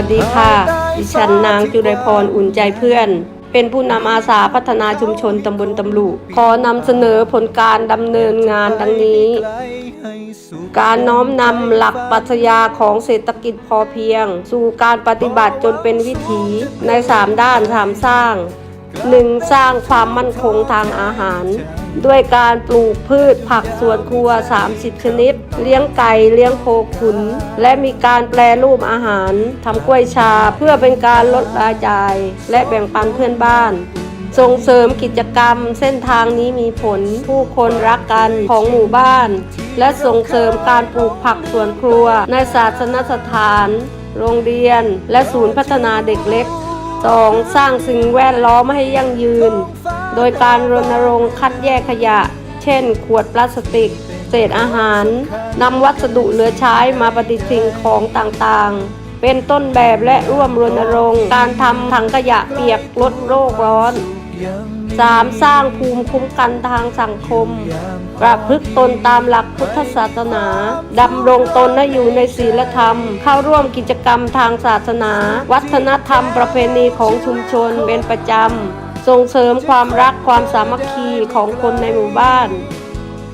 สวัสดีค่ะ ดิฉันนางจุไรพรอุ่นใจเพื่อน เป็นผู้นำอาสาพัฒนาชุมชนตำบลตำลุขอนำเสนอผลการดำเนินงานดังนี้ การน้อมนำหลักปรัชญาของเศรษฐกิจพอเพียง สู่การปฏิบัติจนเป็นวิถีใน 3 ด้านสามสร้าง 1. สร้างความมั่นคงทางอาหาร ด้วยการปลูกพืชผักสวนครัว 30 ชนิด เลี้ยงไก่เลี้ยงโคขุน และมีการแปรรูปอาหารทำกล้วยชาเพื่อเป็นการลดรายจ่าย และแบ่งปันเพื่อนบ้านส่งเสริมกิจกรรมเส้นทางนี้มีผลผู้คนรักกันของหมู่บ้าน และส่งเสริมการปลูกผักสวนครัว ในศาสนสถาน โรงเรียน และศูนย์พัฒนาเด็กเล็ก 2. สร้างสิ่งแวดล้อมให้ยั่งยืน โดยการรณรงค์คัดแยกขยะ เช่น ขวดพลาสติก เศษอาหารนำวัสดุเหลือใช้มาปฏิสิ่งของต่างๆ เป็นต้นแบบและร่วมรณรงค์การทำถังขยะเปียกลดโลกร้อน 3. สร้างภูมิคุ้มกันทางสังคม ประพฤติตนตามหลักพุทธศาสนา ดำรงตนให้อยู่ในศีลธรรม เข้าร่วมกิจกรรมทางศาสนา วัฒนธรรมประเพณีของชุมชนเป็นประจำ ส่งเสริมความรักความสามัคคีของคนในหมู่บ้าน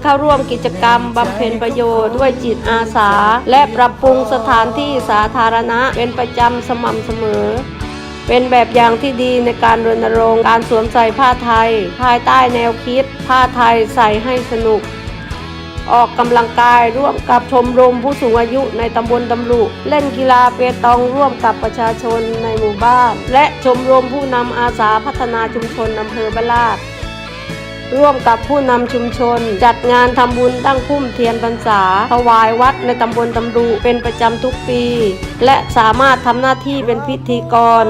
เข้าร่วมกิจกรรมบำเพ็ญประโยชน์ด้วยจิตอาสา และปรับปรุงสถานที่สาธารณะเป็นประจำสม่ำเสมอ เป็นแบบอย่างที่ดีในการรณรงค์การสวมใส่ผ้าไทย ภายใต้แนวคิด ผ้าไทยใส่ให้สนุก ออกกำลังกายร่วมกับชมรมผู้สูงอายุในตำบลตำลุเล่นกีฬาเปตองร่วมกับประชาชนในหมู่บ้าน และชมรมผู้นำอาสาพัฒนาชุมชนอำเภอบ้านลาดร่วมกับผู้นำชุมชน จัดงานทำบุญตั้งพุ่มเทียนพรรษาถวายวัดในตำบลตำรุเป็นประจำทุกปี และสามารถทำหน้าที่เป็นพิธีกร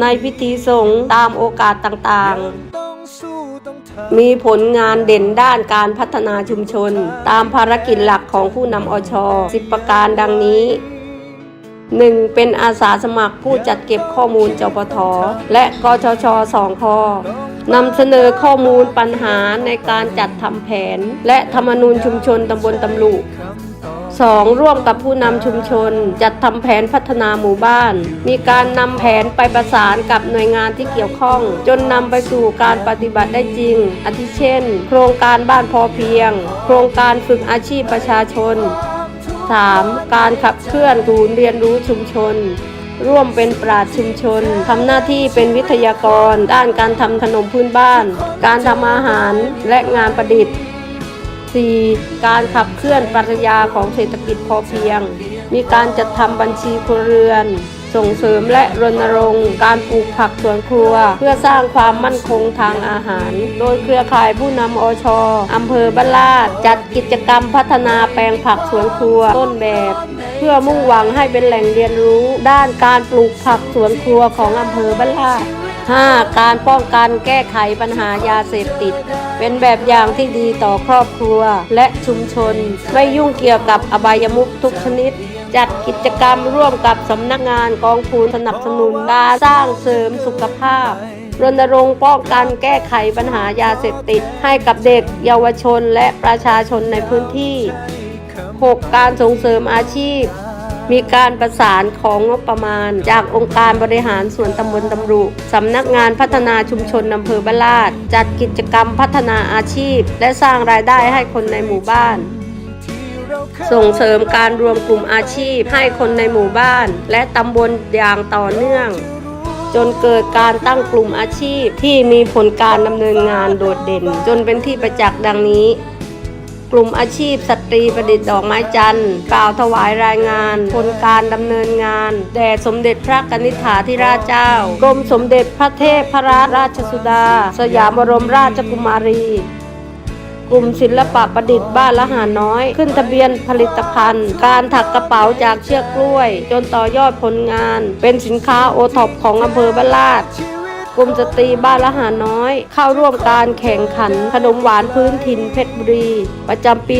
ในพิธีสงฆ์ตามโอกาสต่างๆ มีผลงานเด่นด้านการพัฒนาชุมชน ตามภารกิจหลักของผู้นำอช10 ประการดังนี้ 1. เป็นอาสาสมัครผู้จัดเก็บข้อมูลจปทและกชชสองคอนำเสนอข้อมูลปัญหาในการจัดทำแผน และธรรมนูญชุมชนตำบลตำลุ 2. ร่วมกับผู้นำชุมชน จัดทำแผนพัฒนาหมู่บ้าน มีการนำแผนไปประสานกับหน่วยงานที่เกี่ยวข้อง จนนำไปสู่การปฏิบัติได้จริง อาทิเช่น โครงการบ้านพอเพียง โครงการฝึกอาชีพประชาชน 3. การขับเคลื่อนศูนย์เรียนรู้ชุมชน ร่วมเป็นปราชญ์ชุมชนทำหน้าที่เป็นวิทยากร ด้านการทำขนมพื้นบ้าน การทำอาหารและงานประดิษฐ์ 4. การขับเคลื่อนปรัชญาของเศรษฐกิจพอเพียง มีการจัดทำบัญชีครัวเรือน ส่งเสริมและรณรงค์ การปลูกผักสวนครัว เพื่อสร้างความมั่นคงทางอาหาร โดยเครือข่ายผู้นำอชอำเภอบ้านลาด จัดกิจกรรมพัฒนาแปลงผักสวนครัวต้นแบบ เพื่อมุ่งหวังให้เป็นแหล่งเรียนรู้ ด้านการปลูกผักสวนครัวของอำเภอบ้านลาด 5. การป้องกันแก้ไขปัญหายาเสพติด เป็นแบบอย่างที่ดีต่อครอบครัวและชุมชน ไม่ยุ่งเกี่ยวกับอบายมุขทุกชนิด จัดกิจกรรมร่วมกับสำนักงานกองทุนสนับสนุนการสร้างเสริมสุขภาพรณรงค์ป้องกันแก้ไขปัญหายาเสพติด ให้กับเด็กเยาวชนและประชาชนในพื้นที่ 6. การส่งเสริมอาชีพ มีการประสานของงบประมาณ จากองค์การบริหารส่วนตำบลตำรุสำนักงานพัฒนาชุมชนอำเภอบ้านลาด จัดกิจกรรมพัฒนาอาชีพ และสร้างรายได้ให้คนในหมู่บ้าน ส่งเสริมการรวมกลุ่มอาชีพให้คนในหมู่บ้าน และตำบลอย่างต่อเนื่อง จนเกิดการตั้งกลุ่มอาชีพที่มีผลการดำเนินงานโดดเด่น จนเป็นที่ประจักษ์ดังนี้ กลุ่มอาชีพสตรีประดิษฐ์ดอกไม้จันทร์ กล่าวถวายรายงานผลการดำเนินงาน แด่สมเด็จพระกนิษฐาธิราชเจ้า กรมสมเด็จพระเทพพระราชสุดา สยามบรมราชกุมารี กลุ่มศิลปะประดิษฐ์บ้านละหาน้อย ขึ้นทะเบียนผลิตภัณฑ์ การถักกระเป๋าจากเชือกกล้วย จนต่อยอดผลงาน เป็นสินค้าโอท็อปของอำเภอบ้านลาด กลุ่มสตรีบ้านละหาน้อย เข้าร่วมการแข่งขันขนมหวานพื้นถิ่นเพชรบุรี ประจำปี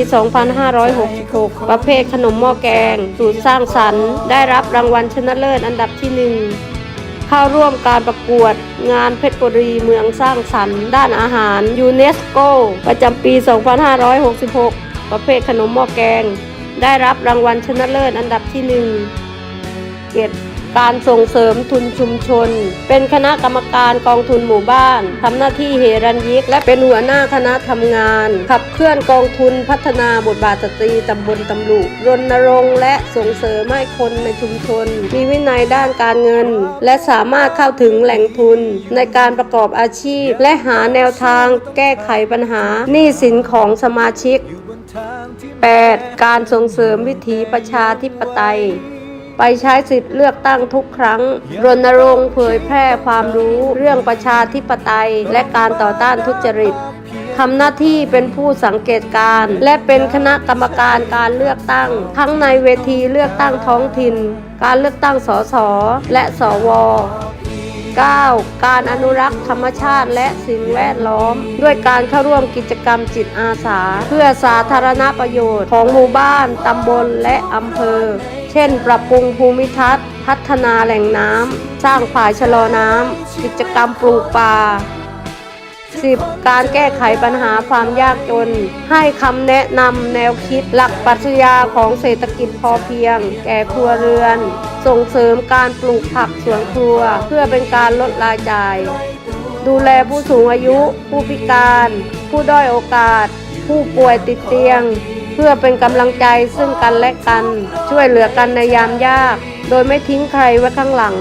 2566 ประเภทขนมหม้อแกง สูตรสร้างสรรค์ ได้รับรางวัลชนะเลิศอันดับที่หนึ่งเข้าร่วมการประกวดงานเพชรบุรีเมืองสร้างสรรค์ด้านอาหารยูเนสโกประจำปี 2566 ประเภทขนมหม้อแกง ได้รับรางวัลชนะเลิศอันดับที่หนึ่งเการส่งเสริมทุนชุมชน เป็นคณะกรรมการกองทุนหมู่บ้านทำหน้าที่เฮรัญยิก และเป็นหัวหน้าคณะทำงาน ขับเคลื่อนกองทุนพัฒนาบทบาทสตรีตำบลตำลุรณรงค์และส่งเสริมให้คนในชุมชน มีวินัยด้านการเงิน และสามารถเข้าถึงแหล่งทุน ในการประกอบอาชีพ และหาแนวทางแก้ไขปัญหาหนี้สินของสมาชิก 8. การส่งเสริมวิถีประชาธิปไตย ไปใช้สิทธิ์เลือกตั้งทุกครั้ง รณรงค์เผยแพร่ความรู้เรื่องประชาธิปไตย และการต่อต้านทุจริตทำหน้าที่เป็นผู้สังเกตการณ์และเป็นคณะกรรมการการเลือกตั้ง ทั้งในเวทีเลือกตั้งท้องถิ่น การเลือกตั้งสสและสว 9. การอนุรักษ์ธรรมชาติและสิ่งแวดล้อม ด้วยการเข้าร่วมกิจกรรมจิตอาสา เพื่อสาธารณประโยชน์ของหมู่บ้าน ตำบลและอำเภอเช่น ปรับปรุงภูมิทัศน์ พัฒนาแหล่งน้ำ สร้างฝ่ายชะลอน้ำ กิจกรรมปลูกป่า 10. การแก้ไขปัญหาความยากจน ให้คำแนะนำแนวคิดหลักปรัชญาของเศรษฐกิจพอเพียง แก่ครัวเรือน ส่งเสริมการปลูกผักสวนครัว เพื่อเป็นการลดรายจ่าย ดูแลผู้สูงอายุ ผู้พิการ ผู้ด้อยโอกาส ผู้ป่วยติดเตียง พื่อเป็นกำลังใจซึ่งกันและกัน ช่วยเหลือกันในยามยาก โดยไม่ทิ้งใครไว้ข้างหลัง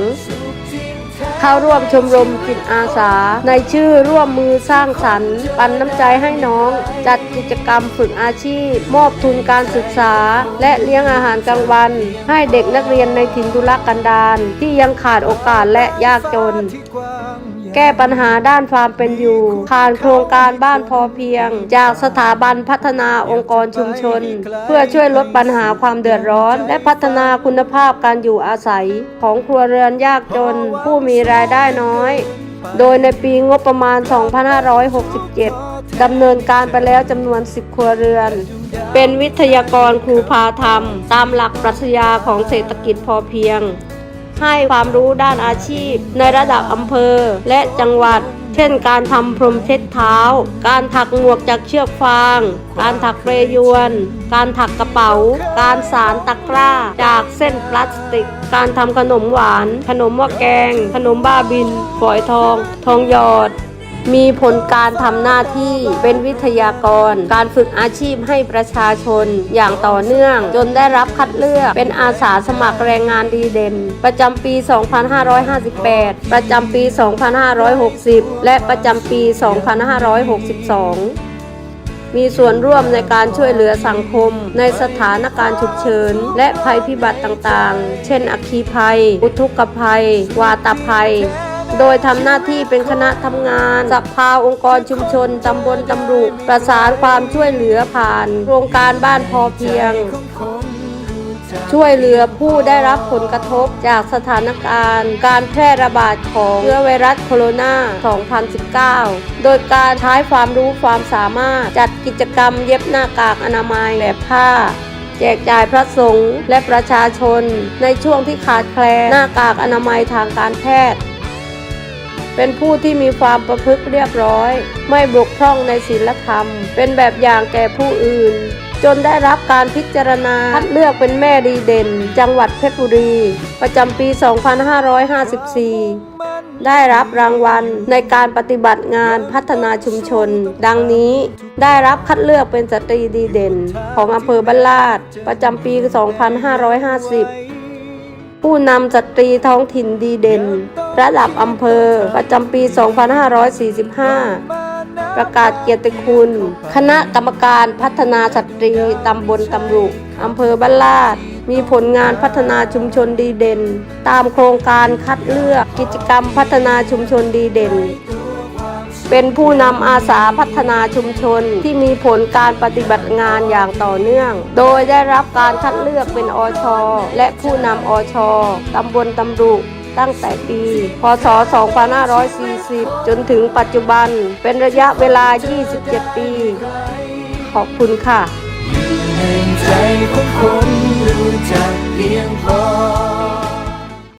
เข้าร่วมชมรมจิตอาสา ในชื่อร่วมมือสร้างสรรค์ ปันน้ำใจให้น้อง จัดกิจกรรมฝึกอาชีพ มอบทุนการศึกษา และเลี้ยงอาหารกลางวัน ให้เด็กนักเรียนในถิ่นทุรกันดารที่ยังขาดโอกาสและยากจน แก้ปัญหาด้านความเป็นอยู่ผ่านโครงการบ้านพอเพียง จากสถาบันพัฒนาองค์กรชุมชน เพื่อช่วยลดปัญหาความเดือดร้อน และพัฒนาคุณภาพการอยู่อาศัย ของครัวเรือนยากจน ผู้มีรายได้น้อย โดยในปีงบประมาณ 2567ดำเนินการไปแล้วจำนวน 10 ครัวเรือน เป็นวิทยากรครูพาธรรม ตามหลักปรัชญาของเศรษฐกิจพอเพียง ให้ความรู้ด้านอาชีพ ในระดับอำเภอและจังหวัด เช่น การทำพรมเช็ดเท้า การถักหมวกจากเชือกฟาง การถักเปรยวน การถักกระเป๋า การสารตะกร้า จากเส้นพลาสติก การทำขนมหวาน ขนมหม้อแกง ขนมบ้าบิน ฝอยทอง ทองหยอด มีผลการทำหน้าที่เป็นวิทยากร การฝึกอาชีพให้ประชาชนอย่างต่อเนื่อง จนได้รับคัดเลือกเป็นอาสาสมัครแรงงานดีเด่น ประจำปี 2558 ประจำปี 2560 และประจำปี 2562มีส่วนร่วมในการช่วยเหลือสังคม ในสถานการณ์ฉุกเฉิน และภัยพิบัติต่างๆ เช่น อัคคีภัย อุทกภัย วาตภัย โดยทำหน้าที่เป็นคณะทำงานสภาองค์กรชุมชนตำบลตำรุประสานความช่วยเหลือผ่านโครงการบ้านพอเพียง ช่วยเหลือผู้ได้รับผลกระทบจากสถานการณ์ การแพร่ระบาดของเชื้อไวรัสโคโรนา 2019 โดยการใช้ความรู้ความสามารถจัดกิจกรรมเย็บหน้ากากอนามัยแบบผ้าแจกจ่ายพระสงฆ์และประชาชนในช่วงที่ขาดแคลนหน้ากากอนามัยทางการแพทย์ เป็นผู้ที่มีความประพฤติเรียบร้อย ไม่บกพร่องในศีลธรรม เป็นแบบอย่างแก่ผู้อื่น จนได้รับการพิจารณาคัดเลือกเป็นแม่ดีเด่น จังหวัดเพชรบุรี ประจำปี 2554 ได้รับรางวัลในการปฏิบัติงานพัฒนาชุมชน ดังนี้ได้รับคัดเลือกเป็นสตรีดีเด่น ของอำเภอบ้านลาด ประจำปี 2550 ผู้นำสตรีท้องถิ่นดีเด่น ระดับอำเภอ ประจำปี 2545 ประกาศเกียรติคุณ คณะกรรมการพัฒนาสตรีตำบลตำรุอำเภอบ้านลาด มีผลงานพัฒนาชุมชนดีเด่น ตามโครงการคัดเลือกกิจกรรมพัฒนาชุมชนดีเด่น เป็นผู้นำอาสาพัฒนาชุมชนที่มีผลการปฏิบัติงานอย่างต่อเนื่อง โดยได้รับการคัดเลือกเป็นอชและผู้นำอชตำบลตำรุตั้งแต่ปี พศ 2540 จนถึงปัจจุบันเป็นระยะเวลา 27 ปี ขอบคุณค่ะในใจของคนรู้จักเพียงพอ